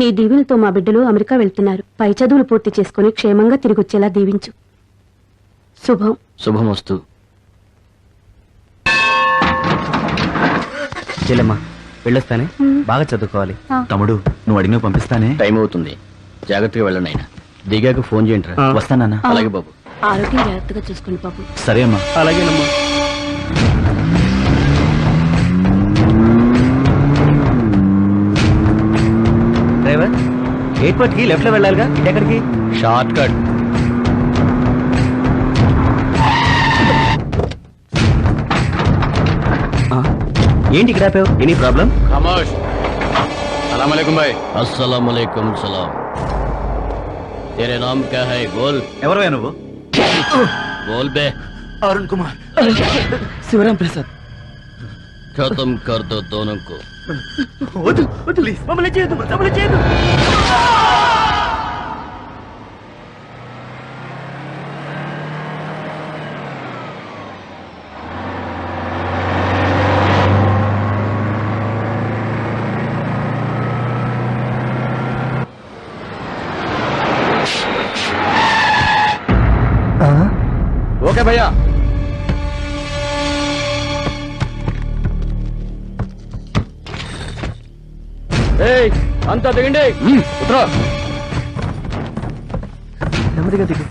నీ దీవెనతో మా బిడ్డలు అమెరికా వెళ్తున్నారు. పై చదువులు పూర్తి చేసుకుని క్షేమంగా తిరిగొచ్చేలా దీవించు. శుభం. శుభమస్తు. చెల్లెమ్మా వెళ్ళొస్తానే? బాగా చదువుకోవాలి. తమ్ముడు నువ్వు అడిగినవి పంపిస్తానే? టైం అవుతుంది. జాగ్రత్తగా వెళ్ళండి ఆయన దిగాక ఫోన్ చేయండి. వస్తానన్నా. అలాగే బాబు. ఆరోగ్యం జాగ్రత్తగా చూసుకోండి బాబు. సరే అమ్మా. అలాగేనమ్మా. ఎయిర్పోర్ట్ కి లెఫ్ట్ లో వెళ్ళాలిగా ఇటు ఎక్కడికి షార్ట్ కట్ ఆ, ఏంటి ఇక్కడ ఆపావు ఎనీ ప్రాబ్లం ఖమోష్ సలాం अलैकुम भाई अस्सलाम वालेकुम सलाम तेरे नाम क्या है बोल ఎవరు నువ్వు बोल बे అరుణ్ కుమార్ శివరాం ప్రసాద్ खत्म कर दो दोनों को వద్దు వద్దు ప్లీజ్. మమ్మల్ని చేయదు మమ్మల్ని చేయదు ఓకే భయ్యా. అంతా దిగండి. ఉత్తరా. నెమ్మదిగా దిగు.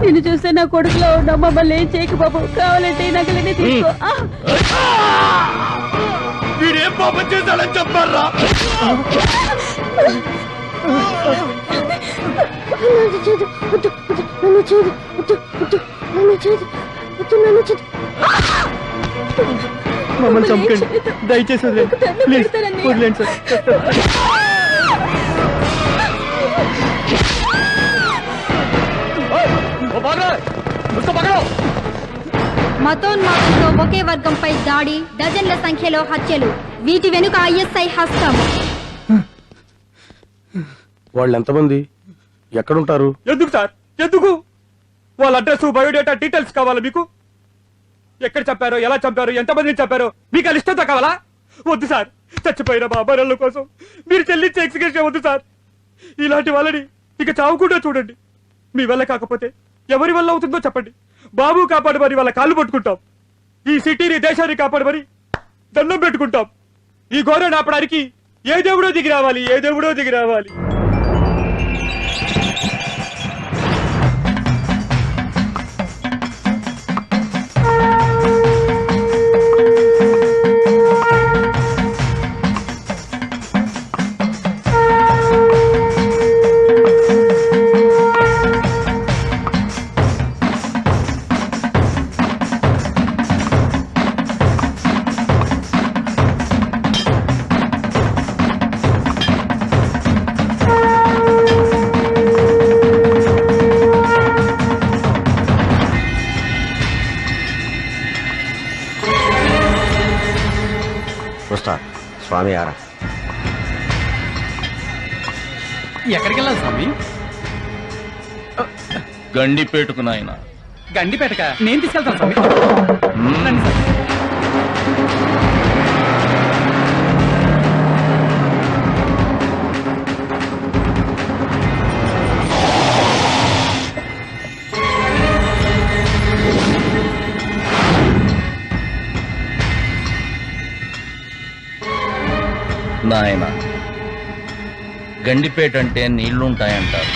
నేను చూస్తే నా కొడుకులో ఉన్న మమ్మల్ని ఏం చేయకు బాబు. కావాలంటే ఈ నగలన్నీ తీసుకో! వీడేం పాపం చేశాడని చెప్పారా? నన్ను చేయదు వద్దు వద్దు నన్ను చేయదు వద్దు వద్దు. మమ్మల్ని చంపకండి. దయచేసి ప్లీజ్ వదిలేండి సార్. మతోన్ మతోన్మాదంతో ఒకే వర్గంపై దాడి డజన్ల సంఖ్యలో హత్యలు. వీటి వెనుక ఐఎస్ఐ హస్తం. వాళ్ళు ఎంతమంది ఎక్కడుంటారు? ఎందుకు సార్? ఎందుకు? వాళ్ళ అడ్రస్ బయోడేటా డీటెయిల్స్ కావాలా మీకు? ఎక్కడ చంపారో ఎలా చంపారో ఎంతమందిని చంపారో మీకు అది ఇష్టంతో కావాలా? వద్దు సార్ చచ్చిపోయిన మా కోసం. మీరు చెల్లించే ఎక్స్క్యూషన్ వద్దు సార్. ఇలాంటి వాళ్ళని ఇక చావకుండా చూడండి. మీ వల్ల కాకపోతే ఎవరి వల్ల అవుతుందో చెప్పండి. బాబు కాపాడమని వాళ్ళ కాళ్ళు పట్టుకుంటాం. ఈ సిటీని దేశాన్ని కాపాడమని దండం పెట్టుకుంటాం. ఈ ఘోరని ఆపడానికి ఏ దేవుడో దిగి రావాలి ఏ దేవుడో దిగి రావాలి? స్వామి ఆరా ఎక్కడికి వెళ్ళాలి స్వామి? గండిపేటకు నాయన. గండిపేటక? నేను తీసుకెళ్తాను స్వామి. రండి. నాయన గండిపేట అంటే నీళ్ళుంటాయంటారు.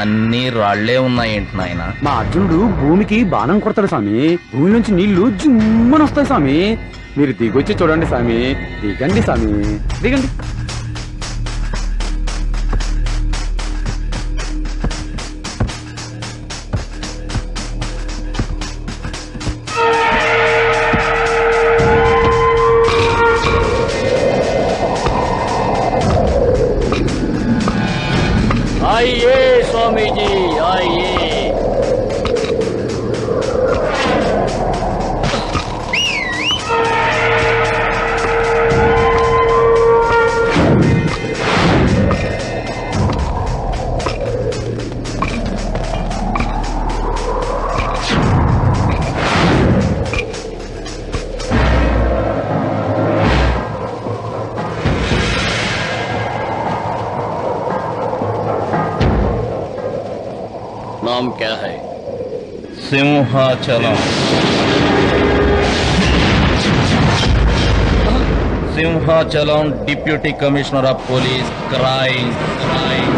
అన్ని రాళ్ళే ఉన్నాయేంటి నాయన? మా అర్జునుడు భూమికి బాణం కొడతాడు స్వామి భూమి నుంచి నీళ్ళు జుమ్మని వస్తాయి స్వామి మీరు దిగొచ్చి చూడండి స్వామి దిగండి స్వామి దిగండి. नाम क्या है? Simhachalam. Simhachalam deputy commissioner of police crime crime.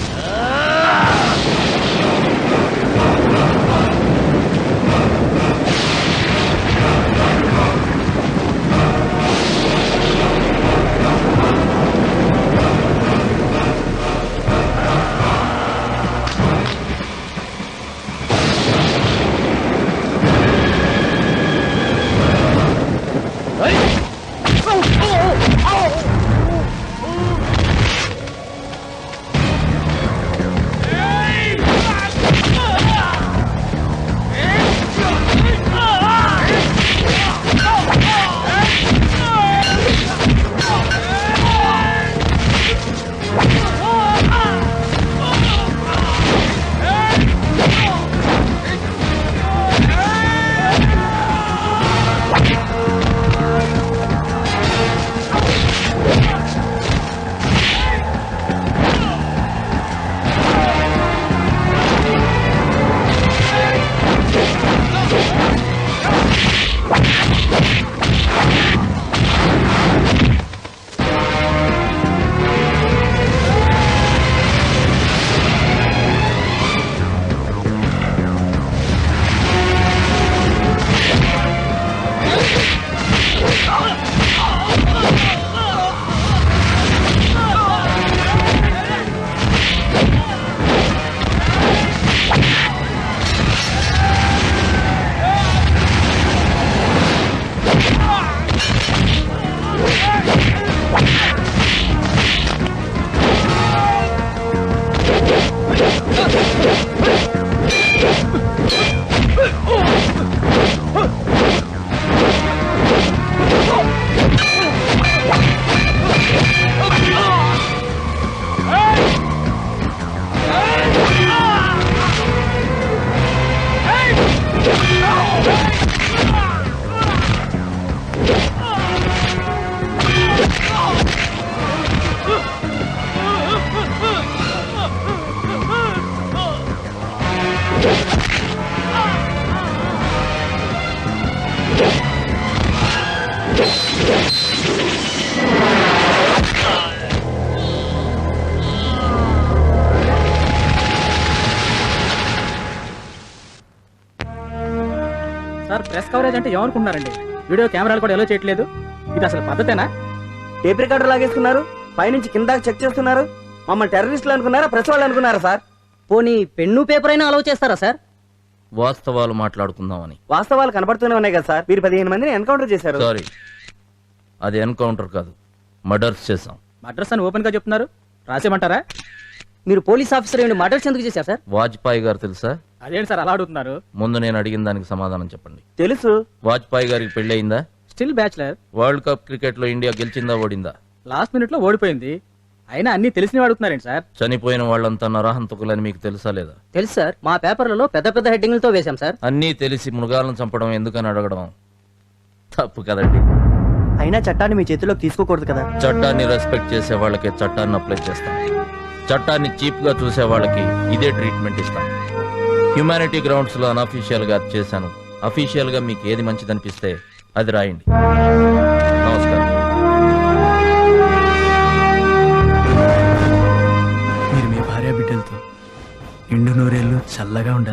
Sir press coverage అంటే ఏమనుకుంటున్నారండి? వీడియో కెమెరాలు కూడా ఎలా చేయట్లేదు? ఇది అసలు పద్ధతేనా? టేప్ రికార్డర్ లాగేసుకున్నారు పైనుంచి కింద చెక్ చేస్తున్నారు మమ్మల్ని టెర్రరిస్టులు అనుకున్నారా ప్రెస్ వాళ్ళు అనుకున్నారా సార్? పోనీ పెన్ను పేపర్ అయినా అలౌ చేస్తారా సార్? వాస్తవాలు మాట్లాడుకుందామని. వాస్తవాలు కనబడుతూనే ఉన్నాయి కదా సార్ మీరు పదిహేను మందిని ఎన్కౌంటర్ చేశారు. సారీ అది ఎన్కౌంటర్ కాదు మర్డర్స్ చేశాం. అడ్రస్ అని ఓపెన్గా చెప్తున్నారు రాసేమంటారా మీరు పోలీస్ ఆఫీసర్ ఏమి మర్డర్స్ ఎందుకు చేశారు సార్? వాజ్పేయి గారు తెలుసా? అదేంటి సార్ అలా అడుగుతున్నారు? ముందు నేను అడిగిన దానికి సమాధానం చెప్పండి. తెలుసు. వాజ్పేయి గారికి పెళ్ళయిందా? Still bachelor. వరల్డ్ కప్ క్రికెట్లో ఇండియా గెలిచిందా ఓడిందా? లాస్ట్ మినిట్లో ఓడిపోయింది. అయినా అన్ని తెలిసిన అడుగుతున్నారేంటి సార్? చనిపోయిన వాళ్ళంతా నరహంతకులని మీకు తెలుసా లేదా? తెలుసు సార్. మా పేపర్లలో పెద్ద పెద్ద హెడ్డింగ్లతో వేశాం సార్. అన్నీ తెలిసి మృగాలను చంపడం ఎందుకని అడగడం? తప్పు కదండి. అయినా చట్టాన్ని మీ చేతిలోకి తీసుకోకూడదు కదా? చట్టాన్ని రెస్పెక్ట్ చేసే వాళ్ళకి చట్టాన్ని అప్లై చేస్తాం. చట్టాన్ని చీప్గా చూసే వాళ్ళకి ఇదే ట్రీట్మెంట్ ఇస్తాం. హ్యుమానిటీ గ్రౌండ్స్లో అనఫీషియల్గా చేశాను. అఫీషియల్గా మీకు ఏది మంచిదనిపిస్తే అది రాయండి. నమస్కారం. మీరు మీ భార్య బిడ్డలతో నిండు నూరేళ్ళు చల్లగా ఉండాలి.